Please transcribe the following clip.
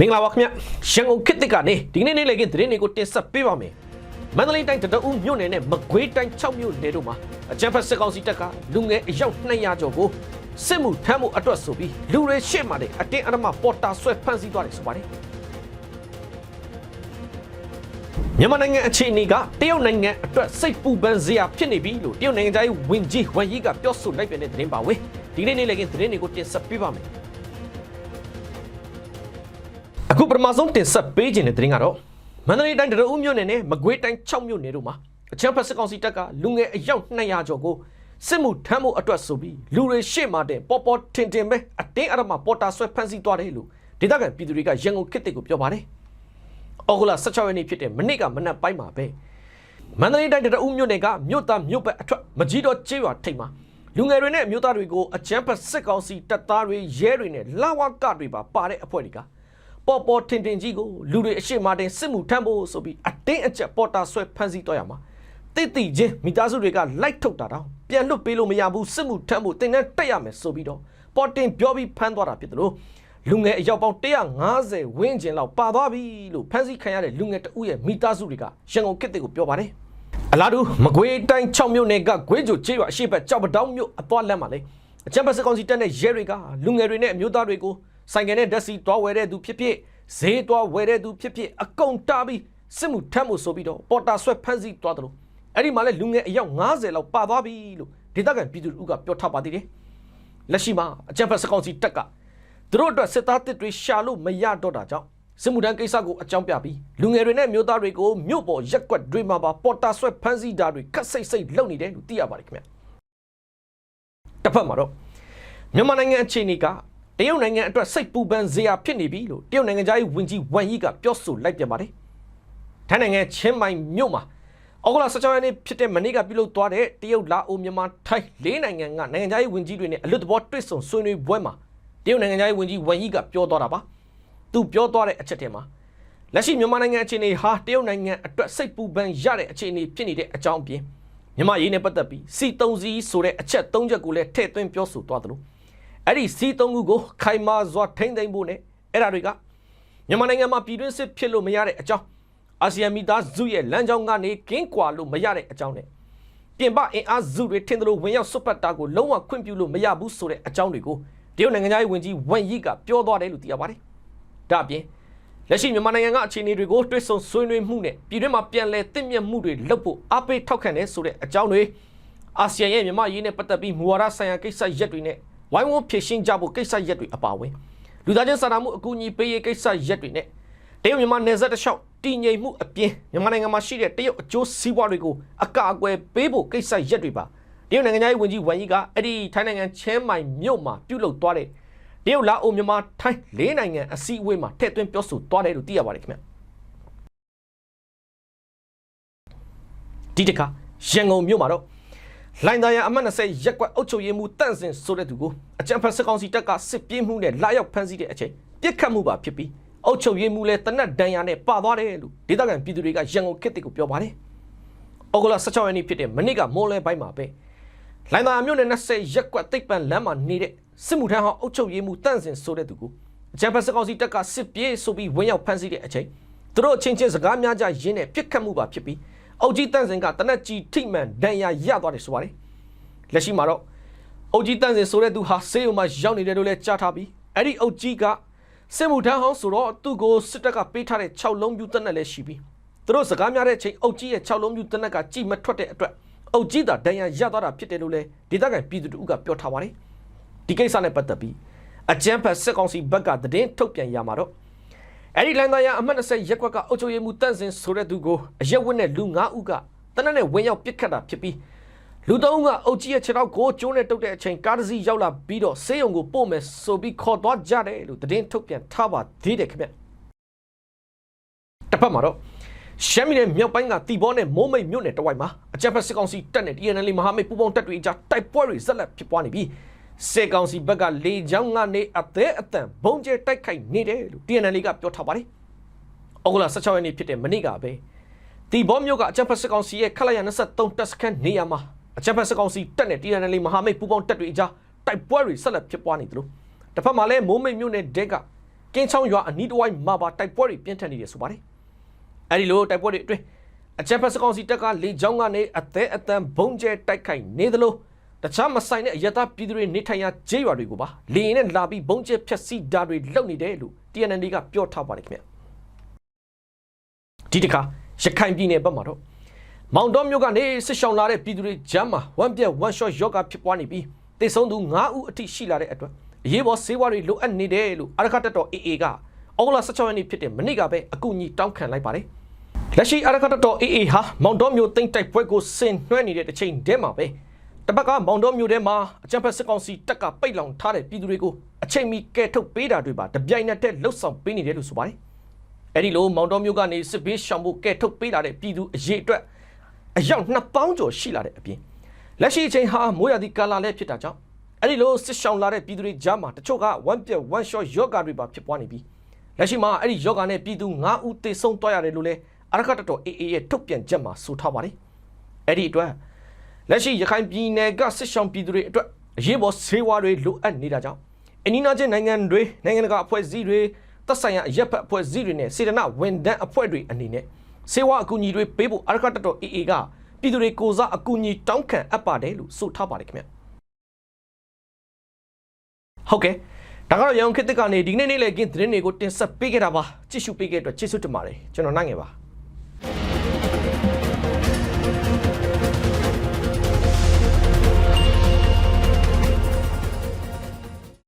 မင်္ဂလာပါခင်ဗျရန်ကုန်ခေတ်သစ်ကနေဒီကနေ့နေ့လည်ကသတင်းတွေကိုတင်ဆက်ပေးပါမယ်မန္တလေးတိုင်းတတအူးမြို့နယ်နဲ့မကွေးတိုင်း6မြို့နယ်တို့မှာအကြမ်းဖက်စစ်ကောင်စီတပ်ကလူငယ်အယောက်200ကျော်ကိုစစ်မှုထမ်းမှုအတွက်ဆိုပြီးလူတွေရှေ့မှာတဲ့အတင်းအဓမ္မပေါ်တာဆွဲဖမ်းဆီးသွားတယ်ဆိုပါတယ်မြန်မာနိုင်ငံအခြေအနေကတရုတ်နိုင်ငံအတွက်စိတ်ပူပန်စရာဖြစ်နေပြီလို့တရုတ်နိုင်ငံသားဝင်ကြီးဝမ်ယီကပြောဆိုလိုက်တဲ့သတင်းပါဝေးဒီကနေ့နေ့လည်ကသတင်းတွေကိုတင်ဆက်ပေးပါမယ် အခုပထမဆုံးတင်ဆက်ပေးခြင်းတဲ့သတင်းကတော့မန္တလေးတိုင်းတရဦးမြို့နယ်နဲ့မကွေးတိုင်း6မြို့နယ်တို့မှာအချမ်းဖက်စစ်ကောင်စီတပ်ကလူငယ်အယောက်200ကျော်ကိုစစ်မှုထမ်းမှုအတွက်ဆိုပြီးလူတွေရှေ့မှာတင်ပေါ်ပေါ်ထင်ထင်ပဲအတင်းအဓမ္မပေါ်တာဆွဲဖမ်းဆီးသွားတယ်လို့ဒေသခံပြည်သူတွေကရန်ကုန်ခေတ်တစ်ကိုပြောပါတယ်။အော်ဂလာ16ရက်နေ့ဖြစ်တဲ့မနေ့ကမနက်ပိုင်းမှာပဲမန္တလေးတိုင်းတရဦးမြို့နယ်ကမြို့သားမြို့ဘက်အထွက်မကြီးတော်ကျေးရွာထိပ်မှာလူငယ်တွေနဲ့မြို့သားတွေကိုအချမ်းဖက်စစ်ကောင်စီတပ်သားတွေရဲတွေနဲ့လာဝကတွေပါပါတဲ့အဖွဲ့တွေက ပေါ်ပေါ်ထင်ထင်ကြီးကိုလူတွေအရှိမတင်စစ်မှုထမ်းဖို့ဆိုပြီးအတင်းအကျပ်ပေါ်တာဆွဲဖမ်းဆီးတော့ရမှာတိတ်တိချင်းမိသားစုတွေကလိုက်ထုတ်တာတော့ပြန်လွတ်ပေးလို့မရဘူးစစ်မှုထမ်းဖို့တင်တဲ့တက်ရမယ်ဆိုပြီးတော့ပေါ်တင်ပြောပြီးဖမ်းသွားတာဖြစ်တယ်လို့လူငယ်အယောက်ပေါင်း150ဝန်းကျင်လောက်ပါသွားပြီလို့ဖမ်းဆီးခံရတဲ့လူငယ်တဦးရဲ့မိသားစုတွေကရန်ကုန်ခေတ်တွေကိုပြောပါတယ်အလားတူမကွေးတိုင်း6မြို့နယ်ကဂွေးကြိုကျေးရွာအရှိတ်ကြောက်ပတောင်းမြို့အသွားလမ်းမှာလေအကြံပတ်စကောင်စီတပ်နဲ့ရဲတွေကလူငယ်တွေနဲ့အမျိုးသားတွေကို ဆိုင်ကယ်နဲ့ဓာတ်စီတွားဝယ်တဲ့သူဖြစ်ဖြစ်ဈေးတွားဝယ်တဲ့သူဖြစ်ဖြစ်အကုန်တားပြီးစစ်မှုထမ်းမှုဆိုပြီးတော့ပေါ်တာဆွဲဖမ်းဆီးသွားတယ်လို့အဲ့ဒီမှာလဲလူငယ်အယောက်90လောက်ပါသွားပြီလို့ဒေသခံပြည်သူတို့ကပြောထားပါသေးတယ်လက်ရှိမှာအကြံဖက်စကောင်စီတပ်ကသူတို့အတွက်စစ်သားတစ်တွေရှာလို့မရတော့တာကြောင့်စစ်မှုထမ်းကိစ္စကိုအကြောင်းပြပြီးလူငယ်တွေနဲ့မျိုးသားတွေကိုမြို့ပေါ်ရက်ကွက်တွေမှာပါပေါ်တာဆွဲဖမ်းဆီးတာတွေခက်စိတ်စိတ်လုပ်နေတယ်လို့သိရပါတယ်ခင်ဗျတစ်ဖက်မှာတော့မြန်မာနိုင်ငံအခြေအနေက တရုတ်နိုင်ငံအတွက်စိတ်ပူပန်စရာဖြစ်နေပြီလို့တရုတ်နိုင်ငံသားရေးဝန်ကြီးဝမ်ယီကပြောဆိုလိုက်ပြန်ပါတယ်ထိုင်းနိုင်ငံချင်းမိုင်မြို့မှာအောက်ကလာ16ရက်နေ့ဖြစ်တဲ့မနေ့ကပြုလုပ်သွားတဲ့တရုတ်လာအိုမြန်မာထိုင်းလေးနိုင်ငံကနိုင်ငံသားရေးဝန်ကြီးတွေနဲ့အလွတ်တဘောတွေ့ဆုံဆွေးနွေးပွဲမှာတရုတ်နိုင်ငံသားရေးဝန်ကြီးဝမ်ယီကပြောသွားတာပါသူပြောသွားတဲ့အချက်ထဲမှာလက်ရှိမြန်မာနိုင်ငံအခြေအနေဟာတရုတ်နိုင်ငံအတွက်စိတ်ပူပန်ရတဲ့အခြေအနေဖြစ်နေတဲ့အကြောင်းအပြင်မြန်မာရေးနဲ့ပတ်သက်ပြီးစီတုံးစီဆိုတဲ့အချက်၃ချက်ကိုလည်းထည့်သွင်းပြောဆိုသွားသလို အဲ့ဒီစီတုံးခုကိုခိုင်မာစွာထိမ့်သိမ့်ဖို့နဲ့အဲ့ဒါတွေကမြန်မာနိုင်ငံမှာပြည်တွင်းစစ်ဖြစ်လို့မရတဲ့အကြောင်းအာဆီယံမိသားစုရဲ့လမ်းကြောင်းကနေကင်းကွာလို့မရတဲ့အကြောင်းနဲ့ပြင်ပအင်အားစုတွေထင်သလိုဝင်ရောက်စွတ်ပတ်တာကိုလုံးဝခွင့်ပြုလို့မရဘူးဆိုတဲ့အကြောင်းတွေကိုတရုတ်နိုင်ငံသားရေးဝန်ကြီးဝမ်ယီကပြောသွားတယ်လို့သိရပါတယ်။ဒါအပြင်လက်ရှိမြန်မာနိုင်ငံကအခြေအနေတွေကိုတွစ်ဆုံဆွေးနွေးမှုနဲ့ပြည်တွင်းမှာပြန်လည်တင့်မြတ်မှုတွေလုပ်ဖို့အားပေးထောက်ခံတယ်ဆိုတဲ့အကြောင်းတွေအာဆီယံရဲ့မြန်မာရေးနဲ့ပတ်သက်ပြီးမူဝါဒဆိုင်ရာကိစ္စရပ်တွေနဲ့ ဝိုင်းဝန်းဖြည့်ရှင်းကြဖို့ကိစ္စရပ်တွေအပါအဝင်လူသားချင်းစာနာမှုအကူအညီပေးရေးကိစ္စရပ်တွေနဲ့တရုတ်မြန်မာနယ်စပ်တစ်လျှောက်တည်ငြိမ်မှုအပြင်မြန်မာနိုင်ငံမှာရှိတဲ့တရုတ်အကျိုးစီးပွားတွေကိုအကာအကွယ်ပေးဖို့ကိစ္စရပ်တွေပါတရုတ်နိုင်ငံသားရေးဝန်ကြီးဝမ်ယီကအဲ့ဒီထိုင်းနိုင်ငံချင်းမိုင်မြို့မှာပြုလုပ်သွားတဲ့တရုတ်လာအိုမြန်မာထိုင်းလေးနိုင်ငံအစည်းအဝေးမှာထည့်သွင်းပြောဆိုသွားတယ်လို့သိရပါတယ်ခင်ဗျဒီတခါရန်ကုန်မြို့မှာတော့ လိုင်သားရအမှတ်20ရက်ကွက်အုပ်ချုပ်ရေးမှူးတန့်စင်ဆိုတဲ့သူကိုအကြံဖက်စစ်ကောင်စီတပ်ကစစ်ပြေးမှုနဲ့လာရောက်ဖမ်းဆီးတဲ့အချိန်ပြစ်ခတ်မှုပါဖြစ်ပြီးအုပ်ချုပ်ရေးမှူးလည်းတနက်ဒဏ်ရာနဲ့ပါသွားတယ်လို့ဒေသခံပြည်သူတွေကရန်ကုန်ခေတ်တစ်ကိုပြောပါတယ်။အော်ဂလာ16ရက်နေ့ဖြစ်တဲ့မနေ့ကမိုးလဲပိုင်းမှာပဲလိုင်သားမြို့နယ်20ရက်ကွက်တိတ်ပန်လမ်းမှာနေတဲ့စစ်မှုထမ်းဟောင်းအုပ်ချုပ်ရေးမှူးတန့်စင်ဆိုတဲ့သူကိုအကြံဖက်စစ်ကောင်စီတပ်ကစစ်ပြေးဆိုပြီးဝင်ရောက်ဖမ်းဆီးတဲ့အချိန်သူတို့အချင်းချင်းစကားများကြရင်းနဲ့ပြစ်ခတ်မှုပါဖြစ်ပြီး အုတ်ကြီးတန့်စင်ကတနက်ကြီးထိမှန်ဒဏ်ရာရသွားတယ်ဆိုပါတယ်။လက်ရှိမှာတော့အုတ်ကြီးတန့်စင်ဆိုတဲ့သူဟာဆေးရုံမှာရောက်နေတယ်လို့လည်းကြားထားပြီးအဲ့ဒီအုတ်ကြီးကစစ်မှုထမ်းဟောင်းဆိုတော့သူ့ကိုစစ်တပ်ကပေးထားတဲ့6လုံးပြူတက်နဲ့လည်းရှိပြီးသူတို့စကားများတဲ့အချိန်အုတ်ကြီးရဲ့6လုံးပြူတက်နဲ့ကကြိမထွက်တဲ့အတွက်အုတ်ကြီးသာဒဏ်ရာရသွားတာဖြစ်တယ်လို့လည်းဒေသခံပြည်သူတို့ကပြောထားပါတယ်။ဒီကိစ္စနဲ့ပတ်သက်ပြီးအကြမ်းဖက်စစ်ကောင်စီဘက်ကသတင်းထုတ်ပြန်ရမှာတော့ အဲ့ဒီလိုင်းသားရအမှတ်20ရက်ကွက်ကအုပ်ချုပ်ရေးမှူးတန့်စင်ဆိုတဲ့သူကိုအရက်ဝက်နဲ့လူ9ဦးကတနက်နဲ့ဝင်ရောက်ပစ်ခတ်တာဖြစ်ပြီးလူသုံးဦးကအုပ်ကြီးရဲ့ခြေထောက်ကိုကျိုးနဲ့တုတ်တဲ့အချိန်ကားတစ်စီးရောက်လာပြီးတော့ဆေးရုံကိုပို့မယ်ဆိုပြီးခေါ်သွားကြတယ်လို့သတင်းထုတ်ပြန်ထားပါသေးတယ်ခင်ဗျတစ်ဖက်မှာတော့ရှမ်းပြည်နယ်မြောက်ပိုင်းကတီဘောနဲ့မိုးမိတ်မြို့နယ်တဝိုက်မှာအကြမ်းဖက်စစ်ကောင်စီတပ်နဲ့ TNL မဟာမိတ်ပူးပေါင်းတပ်တွေအကြားတိုက်ပွဲတွေဆက်လက်ဖြစ်ပွားနေပြီး စစ်ကောင်စီဘက်ကလေကြောင်းကနေအသေးအတန်ဘုံကျဲတိုက်ခိုက်နေတယ်လို့ TNL ကပြောထားပါတယ်။ဩဂုတ်လ16ရက်နေ့ဖြစ်တဲ့မနေ့ကပဲတီဘောမြို့ကအကြမ်းဖက်စစ်ကောင်စီရဲ့ခလာရ23တပ်စခန်းနေရာမှာအကြမ်းဖက်စစ်ကောင်စီတပ်နဲ့ TNL မဟာမိတ်ပူးပေါင်းတပ်တွေအကြားတိုက်ပွဲတွေဆက်လက်ဖြစ်ပွားနေတယ်လို့တစ်ဖက်မှာလည်းမိုးမိတ်မြို့နယ်ဒက်ကကင်းချောင်းရွာအနီးတစ်ဝိုက်မှာပါတိုက်ပွဲတွေပြင်းထန်နေတယ်ဆိုပါတယ်အဲဒီလိုတိုက်ပွဲတွေအတွင်းအကြံဖက်စကောင်စီတပ်ကလေကြောင်းကနေအသေးအတန်ဘုံကျဲတိုက်ခိုက်နေသလို တခြားမဆိုင်တဲ့အယက်သားပြည်သူတွေနေထိုင်ရာဂျေးရွာတွေကိုပါလေရင်နဲ့လာပြီးဘုံကျဲဖျက်ဆီးတာတွေလုပ်နေတယ်လို့ TNN ကပြောထားပါတယ်ခင်ဗျဒီတခါရခိုင်ပြည်နယ်ဘက်မှာတော့မောင်တော်မြို့ကနေစစ်ရှောင်လာတဲ့ပြည်သူတွေဂျမ်းမှာဝမ်ပြက်ဝမ်ရှော့ယောဂဖြစ်ပွားနေပြီးတေဆုံးသူ9ဦးအထိရှိလာတဲ့အတွက်အရေးပေါ်ဆေးဝါးတွေလိုအပ်နေတယ်လို့အရခတ်တပ်တော် AA ကအောက်လာ16ရက်နေ့ဖြစ်တဲ့မနေ့ကပဲအကူအညီတောင်းခံလိုက်ပါတယ်။လက်ရှိအရခတ်တပ်တော် AA ဟာမောင်တော်မြို့တိမ့်တိုက်ပွဲကိုဆင်နွှဲနေတဲ့တစ်ချိန်တည်းမှာပဲ တစ်ပတ်ကမောင်တော်မြို့ထဲမှာအကြံဖက်စစ်ကောင်စီတပ်ကပိတ်လောင်ထားတဲ့ပြည်သူတွေကိုအချိန်မီကဲထုတ်ပေးတာတွေပါတပြိုင်နက်တည်းလှုပ်ဆောင်ပေးနေတယ်လို့ဆိုပါတယ်။အဲဒီလိုမောင်တော်မြို့ကနေစစ်ဘေးရှောင်ဖို့ကဲထုတ်ပေးလာတဲ့ပြည်သူအရေးအတွက်အယောက်2000ကျော်ရှိလာတဲ့အပြင်လက်ရှိအချိန်ဟာမိုးရသည့်ကာလလည်းဖြစ်တာကြောင့်အဲ့ဒီလိုစစ်ရှောင်လာတဲ့ပြည်သူတွေကြားမှာတချို့က one ပြက် one shot ယောဂါတွေပါဖြစ်ပွားနေပြီးလက်ရှိမှာအဲ့ဒီယောဂါနဲ့ပြည်သူ9ဦးသေဆုံးသွားရတယ်လို့လည်းအရခတ်တော် AA ရဲ့ထုတ်ပြန်ချက်မှာဆိုထားပါတယ်အဲ့ဒီအတွက် လက်ရှိရခိုင်ပြည်နယ်ကစစ်ရှောင်ပြည်သူတွေအတွက်အရေးပေါ်ဆေးဝါးတွေလိုအပ်နေတာကြောင့်အနီးနားချင်းနိုင်ငံတွေနိုင်ငံတကာအဖွဲ့အစည်းတွေသက်ဆိုင်ရာအရက်ဖက်အဖွဲ့အစည်းတွေနဲ့စေတနာဝန်ထမ်းအဖွဲ့တွေအနေနဲ့စေဝါအကူအညီတွေပေးဖို့အရကတတော် AA ကပြည်သူတွေကိုစားအကူအညီတောင်းခံအပ်ပါတယ်လို့ဆိုထားပါတယ်ခင်ဗျဟုတ်ကဲ့ဒါကတော့ရောင်ခေတ်သစ်ကနေဒီနေ့နေ့လေကင်းသတင်းတွေကိုတင်ဆက်ပေးခဲ့တာပါကြည့်ရှုပေးခဲ့တဲ့အတွက်ကျေးဇူးတင်ပါတယ်ကျွန်တော်နိုင်ငယ်ပါ